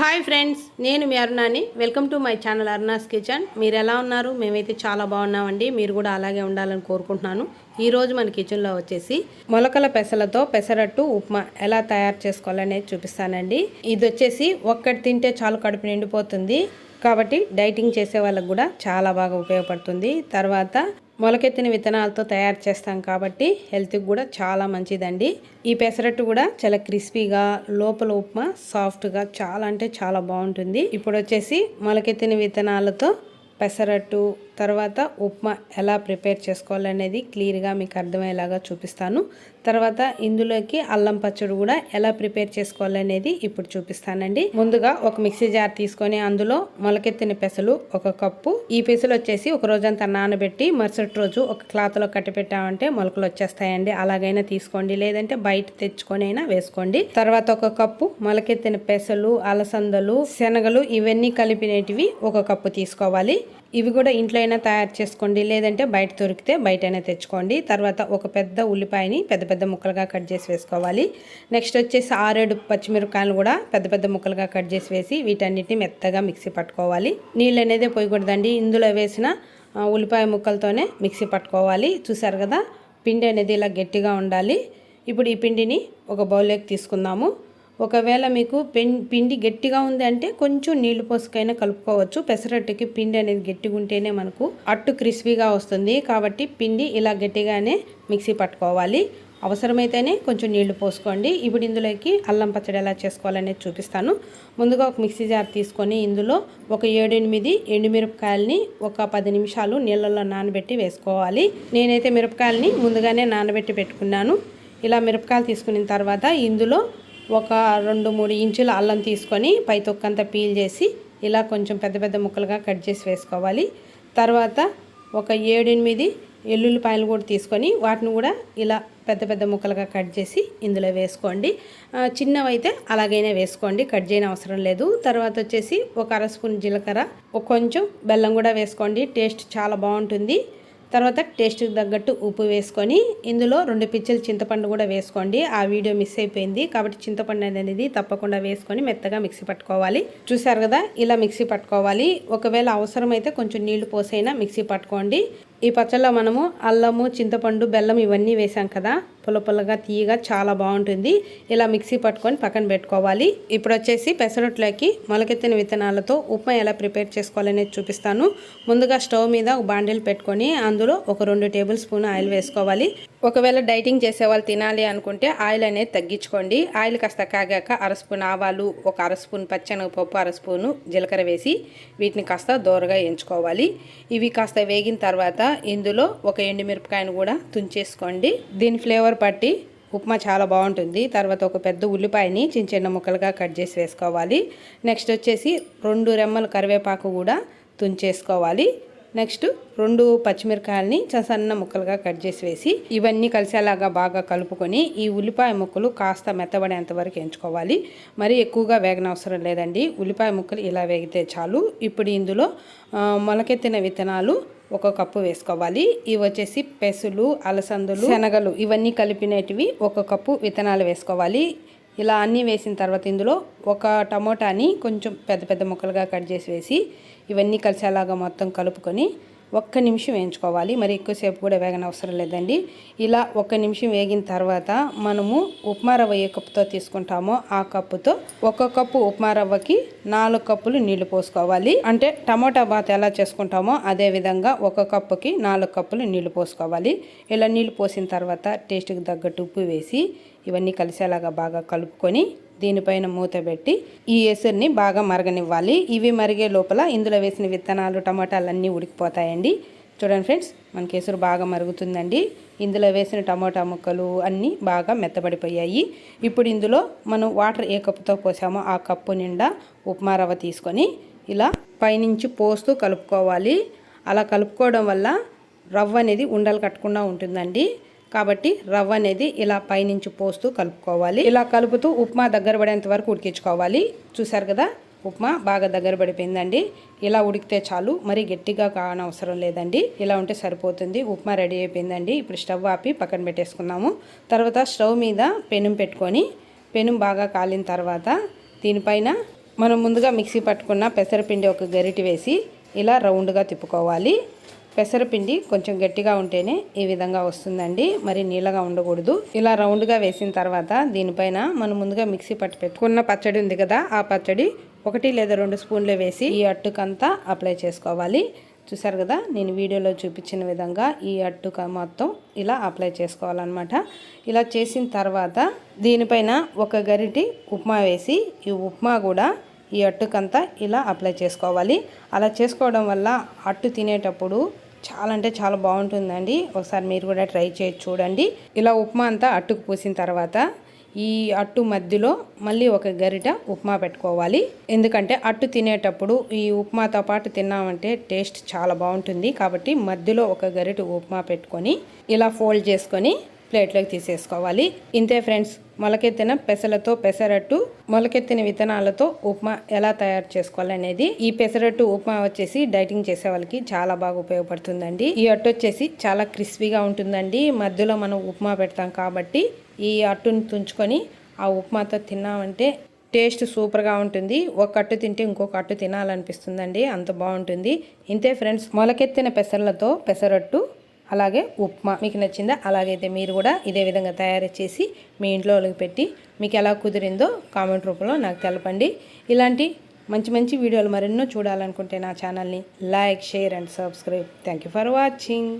Hi friends నేను మీ అరుణాని. Welcome to my channel Aruna's kitchen. మీరు ఎలా ఉన్నారు? మేమైతే చాలా బాగున్నామండి. మీరు కూడా అలాగే ఉండాలని కోరుకుంటున్నాను. ఈరోజు మన కిచెన్లో వచ్చేసి మొలకల పెసలతో పెసరట్టు ఉప్మా ఎలా తయారు చేసుకోవాలనేది చూపిస్తానండి. ఇది వచ్చేసి ఒక్కటి తింటే చాలు కడుపు నిండిపోతుంది. కాబట్టి డైటింగ్ చేసే వాళ్ళకు కూడా చాలా బాగా ఉపయోగపడుతుంది. తర్వాత మొలకెత్తిన విత్తనాలతో తయారు చేస్తాం కాబట్టి హెల్త్కి కూడా చాలా మంచిదండి. ఈ పెసరట్టు కూడా చాలా క్రిస్పీగా లోపల ఉప్మా సాఫ్ట్గా చాలా అంటే చాలా బాగుంటుంది. ఇప్పుడు వచ్చేసి మొలకెత్తిన విత్తనాలతో పెసరట్టు తర్వాత ఉప్మా ఎలా ప్రిపేర్ చేసుకోవాలనేది క్లియర్గా మీకు అర్థమయ్యేలాగా చూపిస్తాను. తర్వాత ఇందులోకి అల్లం పచ్చడి కూడా ఎలా ప్రిపేర్ చేసుకోవాలనేది ఇప్పుడు చూపిస్తానండి. ముందుగా ఒక మిక్సీ జార్ తీసుకొని అందులో మొలకెత్తిన పెసలు ఒక కప్పు ఈ పెసలు వచ్చేసి ఒక రోజంతా నానబెట్టి మరుసటి రోజు ఒక క్లాత్లో కట్టి పెట్టామంటే మొలకలు వచ్చేస్తాయండి. అలాగైనా తీసుకోండి. లేదంటే బయట తెచ్చుకొని అయినా వేసుకోండి. తర్వాత ఒక కప్పు మొలకెత్తిన పెసలు అలసందలు శనగలు ఇవన్నీ కలిపినటివి ఒక కప్పు తీసుకోవాలి. ఇవి కూడా ఇంట్లో అయినా తయారు చేసుకోండి. లేదంటే బయట దొరికితే బయటైనా తెచ్చుకోండి. తర్వాత ఒక పెద్ద ఉల్లిపాయని పెద్ద పెద్ద ముక్కలుగా కట్ చేసి వేసుకోవాలి. నెక్స్ట్ వచ్చేసి ఆరేడు పచ్చిమిరపకాయలు కూడా పెద్ద పెద్ద ముక్కలుగా కట్ చేసి వేసి వీటన్నిటిని మెత్తగా మిక్సీ పట్టుకోవాలి. నీళ్ళు అనేది పోయకూడదండి. ఇందులో వేసిన ఉల్లిపాయ ముక్కలతోనే మిక్సీ పట్టుకోవాలి. చూసారు కదా? పిండి అనేది ఇలా గట్టిగా ఉండాలి. ఇప్పుడు ఈ పిండిని ఒక బౌల్లోకి తీసుకుందాము. ఒకవేళ మీకు పెన్ పిండి గట్టిగా ఉంది అంటే కొంచెం నీళ్ళు పోసుకైనా కలుపుకోవచ్చు. పెసరట్టుకి పిండి అనేది గట్టిగా ఉంటేనే మనకు అట్టు క్రిస్పీగా వస్తుంది. కాబట్టి పిండి ఇలా గట్టిగానే మిక్సీ పట్టుకోవాలి. అవసరమైతేనే కొంచెం నీళ్ళు పోసుకోండి. ఇప్పుడు ఇందులోకి అల్లం పచ్చడి ఎలా చేసుకోవాలనేది చూపిస్తాను. ముందుగా ఒక మిక్సీ జార్ తీసుకొని ఇందులో ఒక ఏడెనిమిది ఎండుమిరపకాయలని ఒక పది నిమిషాలు నీళ్ళల్లో నానబెట్టి వేసుకోవాలి. నేనైతే మిరపకాయలని ముందుగానే నానబెట్టి పెట్టుకున్నాను. ఇలా మిరపకాయలు తీసుకున్న తర్వాత ఇందులో ఒక రెండు మూడు ఇంచుల అల్లం తీసుకొని పై తొక్కంతా పీల్ చేసి ఇలా కొంచెం పెద్ద పెద్ద ముక్కలుగా కట్ చేసి వేసుకోవాలి. తర్వాత ఒక ఏడెనిమిది ఎల్లుల్లిపాయలు కూడా తీసుకొని వాటిని కూడా ఇలా పెద్ద పెద్ద ముక్కలుగా కట్ చేసి ఇందులో వేసుకోండి. చిన్నవైతే అలాగైనా వేసుకోండి కట్ చేయని అవసరం లేదు. తర్వాత వచ్చేసి ఒక అర స్పూన్ జీలకర్ర ఒక కొంచెం బెల్లం కూడా వేసుకోండి. టేస్ట్ చాలా బాగుంటుంది. తర్వాత టేస్ట్కి తగ్గట్టు ఉప్పు వేసుకొని ఇందులో రెండు పిచ్చలు చింతపండు కూడా వేసుకోండి. ఆ వీడియో మిస్ అయిపోయింది. కాబట్టి చింతపండు అనేది తప్పకుండా వేసుకొని మెత్తగా మిక్సీ పట్టుకోవాలి. చూసారు కదా? ఇలా మిక్సీ పట్టుకోవాలి. ఒకవేళ అవసరమైతే కొంచెం నీళ్ళు పోసైనా మిక్సీ పట్టుకోండి. ఈ పచ్చళ్ళలో మనము అల్లము చింతపండు బెల్లం ఇవన్నీ వేసాం కదా. పుల్ల పుల్లగా తీయగా చాలా బాగుంటుంది. ఇలా మిక్సీ పట్టుకొని పక్కన పెట్టుకోవాలి. ఇప్పుడు వచ్చేసి పెసరట్లోకి మొలకెత్తిన విత్తనాలతో ఉప్మా ఎలా ప్రిపేర్ చేసుకోవాలనేది చూపిస్తాను. ముందుగా స్టవ్ మీద ఒక బాండిల్ పెట్టుకొని అందులో ఒక రెండు టేబుల్ స్పూన్ ఆయిల్ వేసుకోవాలి. ఒకవేళ డైటింగ్ చేసే వాళ్ళు తినాలి అనుకుంటే ఆయిల్ అనేది తగ్గించుకోండి. ఆయిల్ కాస్త కాగాక అర స్పూన్ ఆవాలు ఒక అర స్పూన్ పచ్చెనగపప్పు అర స్పూను జీలకర్ర వేసి వీటిని కాస్త దోరగా ఎంచుకోవాలి ఇవి కాస్త వేగిన తర్వాత ఇందులో ఒక ఎండుమిరపకాయను కూడా తుంచేసుకోండి. దీని ఫ్లేవర్ పట్టి ఉప్మా చాలా బాగుంటుంది. తర్వాత ఒక పెద్ద ఉల్లిపాయని చిన్న చిన్న ముక్కలుగా కట్ చేసి వేసుకోవాలి. నెక్స్ట్ వచ్చేసి రెండు రెమ్మల కరివేపాకు కూడా తుంచేసుకోవాలి. నెక్స్ట్ రెండు పచ్చిమిరకాయలని చసన్న సన్న ముక్కలుగా కట్ చేసి వేసి ఇవన్నీ కలిసేలాగా బాగా కలుపుకొని ఈ ఉల్లిపాయ ముక్కలు కాస్త మెత్తబడేంత వరకు ఎంచుకోవాలి. మరి ఎక్కువగా వేగనవసరం లేదండి. ఉల్లిపాయ ముక్కలు ఇలా వేగితే చాలు. ఇప్పుడు ఇందులో మొలకెత్తిన విత్తనాలు ఒక కప్పు వేసుకోవాలి. ఇవి వచ్చేసి పెసులు అలసందులు శనగలు ఇవన్నీ కలిపినటివి ఒక కప్పు విత్తనాలు వేసుకోవాలి. ఇలా అన్నీ వేసిన తర్వాత ఇందులో ఒక టమోటాని కొంచెం పెద్ద పెద్ద ముక్కలుగా కట్ చేసి వేసి ఇవన్నీ కలిసేలాగా మొత్తం కలుపుకొని ఒక్క నిమిషం వేయించుకోవాలి. మరి ఎక్కువసేపు కూడా వేగన అవసరం లేదండి. ఇలా ఒక్క నిమిషం వేగిన తర్వాత మనము ఉప్మా రవ్వ ఏ కప్పుతో తీసుకుంటామో ఆ కప్పుతో ఒక కప్పు ఉప్మా రవ్వకి నాలుగు కప్పులు నీళ్ళు పోసుకోవాలి. అంటే టమోటా బాత్ ఎలా చేసుకుంటామో అదే విధంగా ఒక కప్పుకి నాలుగు కప్పులు నీళ్ళు పోసుకోవాలి. ఇలా నీళ్ళు పోసిన తర్వాత టేస్ట్కి తగ్గట్టు ఉప్పు వేసి ఇవన్నీ కలిసేలాగా బాగా కలుపుకొని దీనిపైన మూత పెట్టి ఈ ఎసురుని బాగా మరగనివ్వాలి. ఇవి మరిగే లోపల ఇందులో వేసిన విత్తనాలు టమాటాలు అన్నీ ఉడికిపోతాయండి. చూడండి ఫ్రెండ్స్ మనకి ఎసురు బాగా మరుగుతుందండి. ఇందులో వేసిన టమాటా ముక్కలు అన్నీ బాగా మెత్తబడిపోయాయి. ఇప్పుడు ఇందులో మనం వాటర్ ఏ కప్పుతో పోసామో ఆ కప్పు నిండా ఉప్మా రవ్వ తీసుకొని ఇలా పైనుంచి పోస్తూ కలుపుకోవాలి. అలా కలుపుకోవడం వల్ల రవ్వ అనేది ఉండలు కట్టకుండా ఉంటుందండి. కాబట్టి రవ్వ అనేది ఇలా పైనుంచి పోస్తూ కలుపుకోవాలి. ఇలా కలుపుతూ ఉప్మా దగ్గర పడేంత వరకు ఉడికించుకోవాలి. చూసారు కదా? ఉప్మా బాగా దగ్గర పడిపోయిందండి. ఇలా ఉడికితే చాలు. మరి గట్టిగా కానవసరం లేదండి. ఇలా ఉంటే సరిపోతుంది. ఉప్మా రెడీ అయిపోయిందండి. ఇప్పుడు స్టవ్ ఆపి పక్కన పెట్టేసుకున్నాము తర్వాత స్టవ్ మీద పెనం పెట్టుకొని పెనం బాగా కాలిన తర్వాత దీనిపైన మనం ముందుగా మిక్సీ పట్టుకున్న పెసరపిండి ఒక గరిటి వేసి ఇలా రౌండ్గా తిప్పుకోవాలి. పెసరపిండి కొంచెం గట్టిగా ఉంటేనే ఈ విధంగా వస్తుందండి. మరి నీళ్ళగా ఉండకూడదు. ఇలా రౌండ్గా వేసిన తర్వాత దీనిపైన మనం ముందుగా మిక్సీ పట్టి పెట్టుకున్న పచ్చడి ఉంది కదా ఆ పచ్చడి ఒకటి లేదా రెండు స్పూన్లు వేసి ఈ అట్టుకంతా అప్లై చేసుకోవాలి. చూసారు కదా నేను వీడియోలో చూపించిన విధంగా ఈ అట్టుక మొత్తం ఇలా అప్లై చేసుకోవాలన్నమాట. ఇలా చేసిన తర్వాత దీనిపైన ఒక గరిటి ఉప్మా వేసి ఈ ఉప్మా కూడా ఈ అట్టుకంతా ఇలా అప్లై చేసుకోవాలి. అలా చేసుకోవడం వల్ల అట్టు తినేటప్పుడు చాలా అంటే చాలా బాగుంటుందండి. ఒకసారి మీరు కూడా ట్రై చేసి చూడండి. ఇలా ఉప్మా అంతా అట్టుకు పూసిన తర్వాత ఈ అట్టు మధ్యలో మళ్ళీ ఒక గరిట ఉప్మా పెట్టుకోవాలి. ఎందుకంటే అట్టు తినేటప్పుడు ఈ ఉప్మాతో పాటు తిన్నామంటే టేస్ట్ చాలా బాగుంటుంది. కాబట్టి మధ్యలో ఒక గరిట ఉప్మా పెట్టుకొని ఇలా ఫోల్డ్ చేసుకొని ప్లేట్లోకి తీసేసుకోవాలి. ఇంతే ఫ్రెండ్స్. మొలకెత్తిన పెసలతో పెసరట్టు మొలకెత్తిన విత్తనాలతో ఉప్మా ఎలా తయారు చేసుకోవాలి అనేది ఈ పెసరట్టు ఉప్మా వచ్చేసి డైటింగ్ చేసే వాళ్ళకి చాలా బాగా ఉపయోగపడుతుందండి. ఈ అట్టు వచ్చేసి చాలా క్రిస్పీగా ఉంటుందండి. మధ్యలో మనం ఉప్మా పెడతాం కాబట్టి ఈ అట్టుని తుంచుకొని ఆ ఉప్మాతో తిన్నామంటే టేస్ట్ సూపర్గా ఉంటుంది. ఒక అట్టు తింటే ఇంకొక అట్టు తినాలనిపిస్తుందండి. అంత బాగుంటుంది. ఇంతే ఫ్రెండ్స్ మొలకెత్తిన పెసర్లతో పెసరట్టు అలాగే ఉప్మా. మీకు నచ్చిందా? అలాగైతే మీరు కూడా ఇదే విధంగా తయారు చేసి మీ ఇంట్లో వాళ్ళకి పెట్టి మీకు ఎలా కుదిరిందో కామెంట్ రూపంలో నాకు తెలపండి. ఇలాంటి మంచి మంచి వీడియోలు మరెన్నో చూడాలనుకుంటే నా ఛానల్ని like share and subscribe. Thank for watching.